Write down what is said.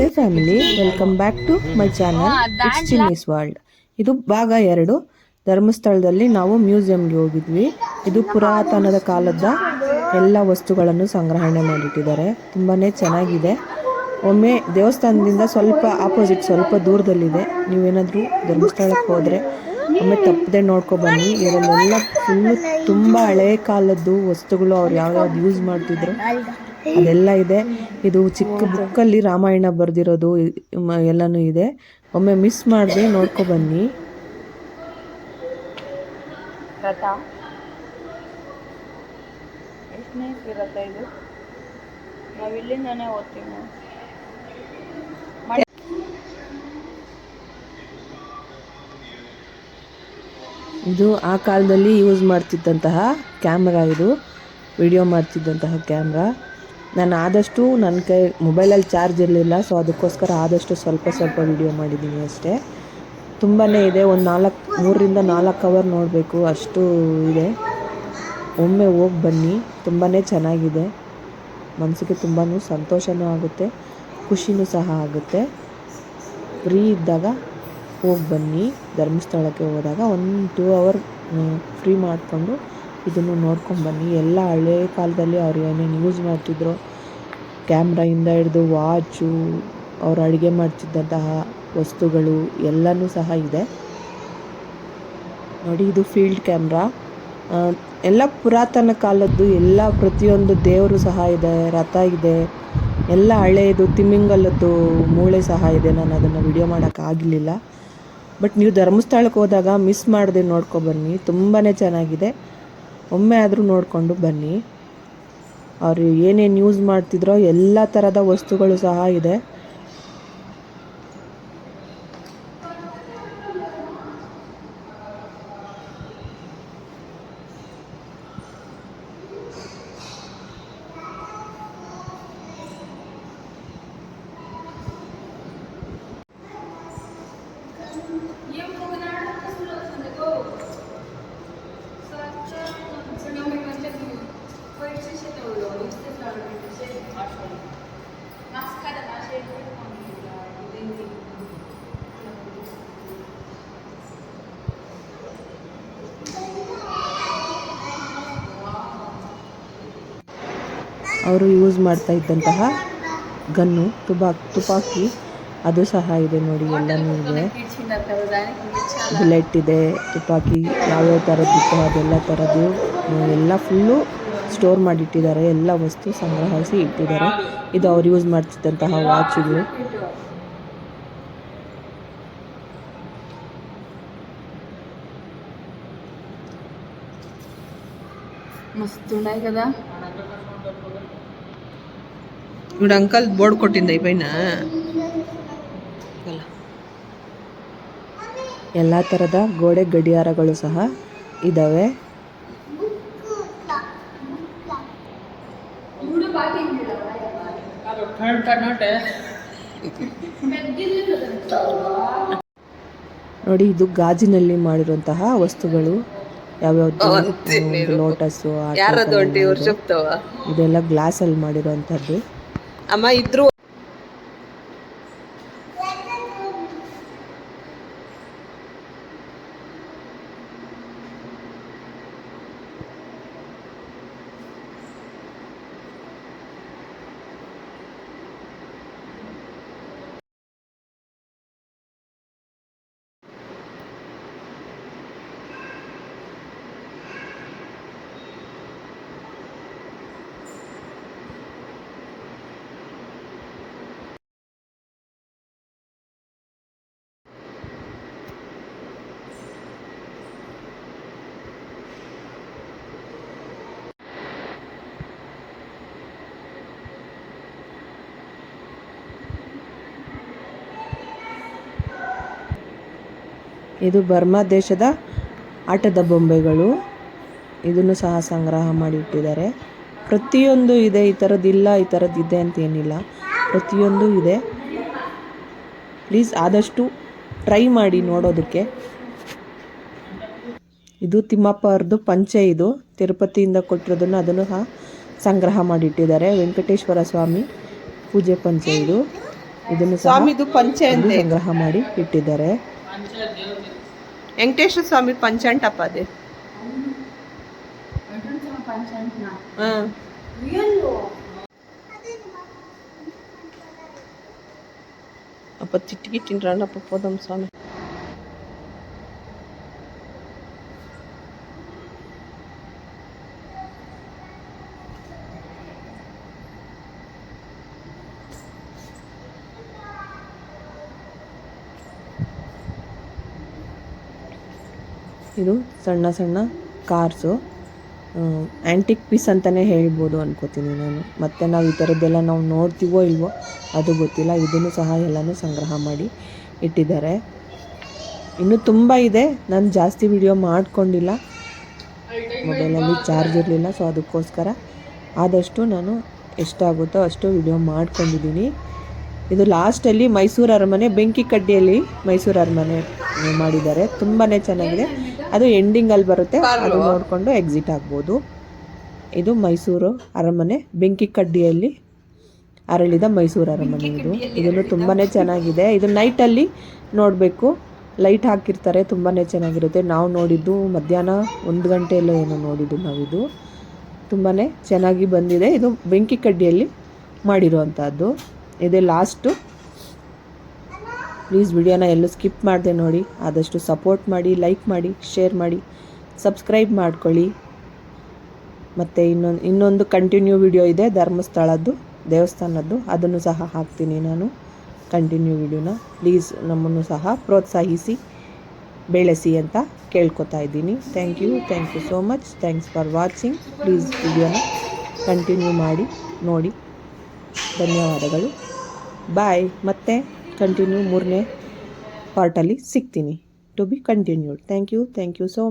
ನಮಸ್ತೆ family. Welcome back to my channel Chinni's world. ಇದು ಭಾಗ ಎರಡು. ಧರ್ಮಸ್ಥಳದಲ್ಲಿ ನಾವು ಮ್ಯೂಸಿಯಂಗೆ ಹೋಗಿದ್ವಿ. ಇದು ಪುರಾತನದ ಕಾಲದ ಎಲ್ಲ ವಸ್ತುಗಳನ್ನು ಸಂಗ್ರಹಣೆ ಮಾಡಿಟ್ಟಿದ್ದಾರೆ. ತುಂಬಾನೇ ಚೆನ್ನಾಗಿದೆ. ಒಮ್ಮೆ ದೇವಸ್ಥಾನದಿಂದ ಸ್ವಲ್ಪ ಆಪೋಸಿಟ್ ಸ್ವಲ್ಪ ದೂರದಲ್ಲಿದೆ. ನೀವೇನಾದರೂ ಧರ್ಮಸ್ಥಳಕ್ಕೆ ಹೋದರೆ ಒಮ್ಮೆ ತಪ್ಪದೆ ನೋಡ್ಕೊಬನ್ನಿ ಇದರಲ್ಲೆಲ್ಲ ಫುಲ್ಲು ತುಂಬ ಹಳೆ ಕಾಲದ್ದು ವಸ್ತುಗಳು ಅವ್ರು ಯಾವ್ಯಾವ್ದು ಯೂಸ್ ಮಾಡ್ತಿದ್ರು. ಅದೆಲ್ಲ ಇದೆ. ಇದು ಚಿಕ್ಕ ಬುಕ್ಕಲ್ಲಿ ರಾಮಾಯಣ ಬರೆದಿರೋದು ಎಲ್ಲನೂ ಇದೆ. ಒಮ್ಮೆ ಮಿಸ್ ಮಾಡದೆ ನೋಡ್ಕೊ ಬನ್ನಿ. ರಥ. ಎಷ್ಟನೇ ರಥ ಇದು? ನಾವು ಇಲ್ಲಿಂದಾನೇ ಓದ್ತೀವಿ ಇದು ಆ ಕಾಲದಲ್ಲಿ ಯೂಸ್ ಮಾಡ್ತಿದ್ದಂತಹ ಕ್ಯಾಮ್ರಾ ಇದು. ವಿಡಿಯೋ ಮಾಡ್ತಿದ್ದಂತಹ ಕ್ಯಾಮ್ರಾ ನಾನು ಆದಷ್ಟು ನನ್ನ ಕೈ ಮೊಬೈಲಲ್ಲಿ ಚಾರ್ಜ್ ಇರಲಿಲ್ಲ, ಸೊ ಅದಕ್ಕೋಸ್ಕರ ಆದಷ್ಟು ಸ್ವಲ್ಪ ಸ್ವಲ್ಪ ವಿಡಿಯೋ ಮಾಡಿದ್ದೀನಿ ಅಷ್ಟೇ. ತುಂಬಾ ಇದೆ, ಒಂದು ನಾಲ್ಕು, ಮೂರರಿಂದ ನಾಲ್ಕು ಅವರ್ ನೋಡಬೇಕು, ಅಷ್ಟು ಇದೆ. ಒಮ್ಮೆ ಹೋಗಿ ಬನ್ನಿ ತುಂಬಾ ಚೆನ್ನಾಗಿದೆ. ಮನಸ್ಸಿಗೆ ತುಂಬಾ ಸಂತೋಷವೂ ಆಗುತ್ತೆ, ಖುಷಿನೂ ಸಹ ಆಗುತ್ತೆ. ಫ್ರೀ ಇದ್ದಾಗ ಹೋಗಿ ಬನ್ನಿ, ಧರ್ಮಸ್ಥಳಕ್ಕೆ ಹೋದಾಗ, ಒಂದು ಟೂ ಅವರ್ ಫ್ರೀ ಮಾಡಿಕೊಂಡು ಇದನ್ನು ನೋಡ್ಕೊಂಡು ಬನ್ನಿ. ಎಲ್ಲ ಹಳೆ ಕಾಲದಲ್ಲಿ ಅವ್ರು ಏನೇನು ಯೂಸ್ ಮಾಡ್ತಿದ್ರು ಕ್ಯಾಮ್ರಾಯಿಂದ ಹಿಡಿದು ವಾಚು ಅವರು ಅಡುಗೆ ಮಾಡ್ತಿದ್ದಂತಹ ವಸ್ತುಗಳು ಎಲ್ಲನೂ ಸಹ ಇದೆ. ನೋಡಿ, ಇದು ಫೀಲ್ಡ್ ಕ್ಯಾಮ್ರಾ ಎಲ್ಲ ಪುರಾತನ ಕಾಲದ್ದು ಎಲ್ಲ ಪ್ರತಿಯೊಂದು ದೇವರು ಸಹ ಇದೆ, ರಥ ಇದೆ, ಎಲ್ಲ ಹಳೆಯದು ತಿಮಿಂಗಲದ್ದು ಮೂಳೆ ಸಹ ಇದೆ. ನಾನು ಅದನ್ನು ವಿಡಿಯೋ ಮಾಡೋಕ್ಕಾಗಲಿಲ್ಲ ಬಟ್ ನೀವು ಧರ್ಮಸ್ಥಳಕ್ಕೆ ಹೋದಾಗ ಮಿಸ್ ಮಾಡದೆ ನೋಡ್ಕೊಬನ್ನಿ ತುಂಬಾ ಚೆನ್ನಾಗಿದೆ. ಒಮ್ಮೆ ಆದರೂ ನೋಡಿಕೊಂಡು ಬನ್ನಿ. ಅವರು ಏನೇನು ಯೂಸ್ ಮಾಡ್ತಿದ್ರೋ ಎಲ್ಲ ಥರದ ವಸ್ತುಗಳು ಸಹ ಇದೆ. ಅವರು ಯೂಸ್ ಮಾಡ್ತಾ ಇದ್ದಂತಹ ಗನ್ನು ತುಪಾ ತುಪಾಕಿ, ಅದು ಸಹ ಇದೆ ನೋಡಿ ಎಲ್ಲನೂ ಇದೆ. ಬುಲೆಟ್ ಇದೆ, ತುಪಾಕಿ, ಯಾವ್ಯಾವ ಥರದ್ದಿತ್ತು ಅದೆಲ್ಲ ಥರದ್ದು ಎಲ್ಲ ಫುಲ್ಲು ಸ್ಟೋರ್ ಮಾಡಿಟ್ಟಿದ್ದಾರೆ. ಎಲ್ಲ ವಸ್ತು ಸಂಗ್ರಹಿಸಿ ಇಟ್ಟಿದ್ದಾರೆ. ಇದು ಅವ್ರು ಯೂಸ್ ಮಾಡ್ತಿದ್ದಂತಹ ವಾಚುಗಳು ಮಸ್ತ್ ఇప్పుడు అంకల్ బోర్డు కొట్టింది అయిపోయినా ಎಲ್ಲ ಥರದ ಗೋಡೆ ಗಡಿಯಾರಗಳು ಸಹ ಇದ್ದಾವೆ ನೋಡಿ ಇದು ಗಾಜಿನಲ್ಲಿ ಮಾಡಿರುವಂತಹ ವಸ್ತುಗಳು ಯಾವ್ಯಾವ್ದು ಲೋಟಸ್ಸು ಇದೆಲ್ಲ ಗ್ಲಾಸಲ್ಲಿ ಮಾಡಿರುವಂಥದ್ದು ಅಮ್ಮ ಇದ್ರು ಇದು ಬರ್ಮಾ ದೇಶದ ಆಟದ ಬೊಂಬೆಗಳು. ಇದನ್ನು ಸಹ ಸಂಗ್ರಹ ಮಾಡಿ ಇಟ್ಟಿದ್ದಾರೆ. ಪ್ರತಿಯೊಂದು ಇದೆ ಈ ಥರದ್ದಿಲ್ಲ ಈ ಥರದ್ದು ಇದೆ ಅಂತ ಏನಿಲ್ಲ. ಪ್ರತಿಯೊಂದು ಇದೆ. ಪ್ಲೀಸ್ ಆದಷ್ಟು ಟ್ರೈ ಮಾಡಿ ನೋಡೋದಕ್ಕೆ. ಇದು ತಿಮ್ಮಪ್ಪ ಅವ್ರದ್ದು ಪಂಚೆ ಇದು. ತಿರುಪತಿಯಿಂದ ಕೊಟ್ಟಿರೋದನ್ನು ಅದನ್ನು ಸಹ ಸಂಗ್ರಹ ಮಾಡಿಟ್ಟಿದ್ದಾರೆ ವೆಂಕಟೇಶ್ವರ ಸ್ವಾಮಿ ಪೂಜೆ ಪಂಚೆ ಇದು. ಇದನ್ನು ಸ್ವಾಮಿದು ಪಂಚೆ ಸಂಗ್ರಹ ಮಾಡಿ ಇಟ್ಟಿದ್ದಾರೆ. ವೆಂಕಟೇಶ್ವರ ಸ್ವಾಮಿ ಪಂಚಂಟಪ್ಪ ಅದೇ ಹ್ಮ್ ಅಪ್ಪ ತಿಟ್ಟಿಗಿಟ್ಟಿನ್ರಣ್ಣಪ್ಪ ಪೋದಮ್ ಸ್ವಾಮಿ ಇದು ಸಣ್ಣ ಸಣ್ಣ ಕಾರ್ಸು ಆ್ಯಂಟಿಕ್ ಪೀಸ್ ಅಂತಲೇ ಹೇಳ್ಬೋದು ಅನ್ಕೋತೀನಿ ನಾನು. ಮತ್ತು ನಾವು ಈ ಥರದ್ದೆಲ್ಲ ನಾವು ನೋಡ್ತೀವೋ ಇಲ್ವೋ ಅದು ಗೊತ್ತಿಲ್ಲ. ಇದನ್ನು ಸಹ ಎಲ್ಲನೂ ಸಂಗ್ರಹ ಮಾಡಿ ಇಟ್ಟಿದ್ದಾರೆ. ಇನ್ನೂ ತುಂಬ ಇದೆ. ನಾನು ಜಾಸ್ತಿ ವಿಡಿಯೋ ಮಾಡಿಕೊಂಡಿಲ್ಲ. ಮೊಬೈಲಲ್ಲಿ ಚಾರ್ಜ್ ಇರಲಿಲ್ಲ ಸೊ ಅದಕ್ಕೋಸ್ಕರ ಆದಷ್ಟು ನಾನು ಎಷ್ಟಾಗುತ್ತೋ ಅಷ್ಟು ವಿಡಿಯೋ ಮಾಡ್ಕೊಂಡಿದ್ದೀನಿ. ಇದು ಲಾಸ್ಟಲ್ಲಿ ಮೈಸೂರು ಅರಮನೆ, ಬೆಂಕಿ ಕಡ್ಡಿಯಲ್ಲಿ ಮೈಸೂರು ಅರಮನೆ ಮಾಡಿದ್ದಾರೆ. ತುಂಬಾ ಚೆನ್ನಾಗಿದೆ. ಅದು ಎಂಡಿಂಗಲ್ಲಿ ಬರುತ್ತೆ. ಅದು ನೋಡಿಕೊಂಡು ಎಕ್ಸಿಟ್ ಆಗ್ಬೋದು. ಇದು ಮೈಸೂರು ಅರಮನೆ. ಬೆಂಕಿ ಕಡ್ಡಿಯಲ್ಲಿ ಅರಳಿದ ಮೈಸೂರು ಅರಮನೆ ಇದು. ಇದನ್ನು ತುಂಬಾ ಚೆನ್ನಾಗಿದೆ. ಇದು ನೈಟಲ್ಲಿ ನೋಡಬೇಕು. ಲೈಟ್ ಹಾಕಿರ್ತಾರೆ ತುಂಬಾ ಚೆನ್ನಾಗಿರುತ್ತೆ. ನಾವು ನೋಡಿದ್ದು ಮಧ್ಯಾಹ್ನ ಒಂದು ಗಂಟೆಯಲ್ಲೋ ಏನೋ ನೋಡಿದ್ದು ನಾವಿದು. ತುಂಬಾ ಚೆನ್ನಾಗಿ ಬಂದಿದೆ. ಇದು ಬೆಂಕಿ ಕಡ್ಡಿಯಲ್ಲಿ ಮಾಡಿರುವಂಥದ್ದು ಇದೇ ಲಾಸ್ಟು ಪ್ಲೀಸ್ ವಿಡಿಯೋನ ಎಲ್ಲೂ ಸ್ಕಿಪ್ ಮಾಡದೆ ನೋಡಿ. ಆದಷ್ಟು ಸಪೋರ್ಟ್ ಮಾಡಿ ಲೈಕ್ ಮಾಡಿ ಶೇರ್ ಮಾಡಿ ಸಬ್ಸ್ಕ್ರೈಬ್ ಮಾಡ್ಕೊಳ್ಳಿ. ಮತ್ತು ಇನ್ನೊಂದು ಇನ್ನೊಂದು ಕಂಟಿನ್ಯೂ ವಿಡಿಯೋ ಇದೆ, ಧರ್ಮಸ್ಥಳದ್ದು, ದೇವಸ್ಥಾನದ್ದು. ಅದನ್ನು ಸಹ ಹಾಕ್ತೀನಿ ನಾನು ಕಂಟಿನ್ಯೂ ವಿಡಿಯೋನ ಪ್ಲೀಸ್ ನಮ್ಮನ್ನು ಸಹ ಪ್ರೋತ್ಸಾಹಿಸಿ, ಬೆಳೆಸಿ ಅಂತ ಕೇಳ್ಕೊತಾ ಇದ್ದೀನಿ. Thank you thank you so much thanks for watching please ವಿಡಿಯೋನ ಕಂಟಿನ್ಯೂ ಮಾಡಿ, ನೋಡಿ. ಧನ್ಯವಾದಗಳು. ಬಾಯ್ ಮತ್ತೆ ಕಂಟಿನ್ಯೂ ಮೂರನೇ ಪಾರ್ಟಲ್ಲಿ ಸಿಗ್ತೀನಿ. To be continued thank you thank you so much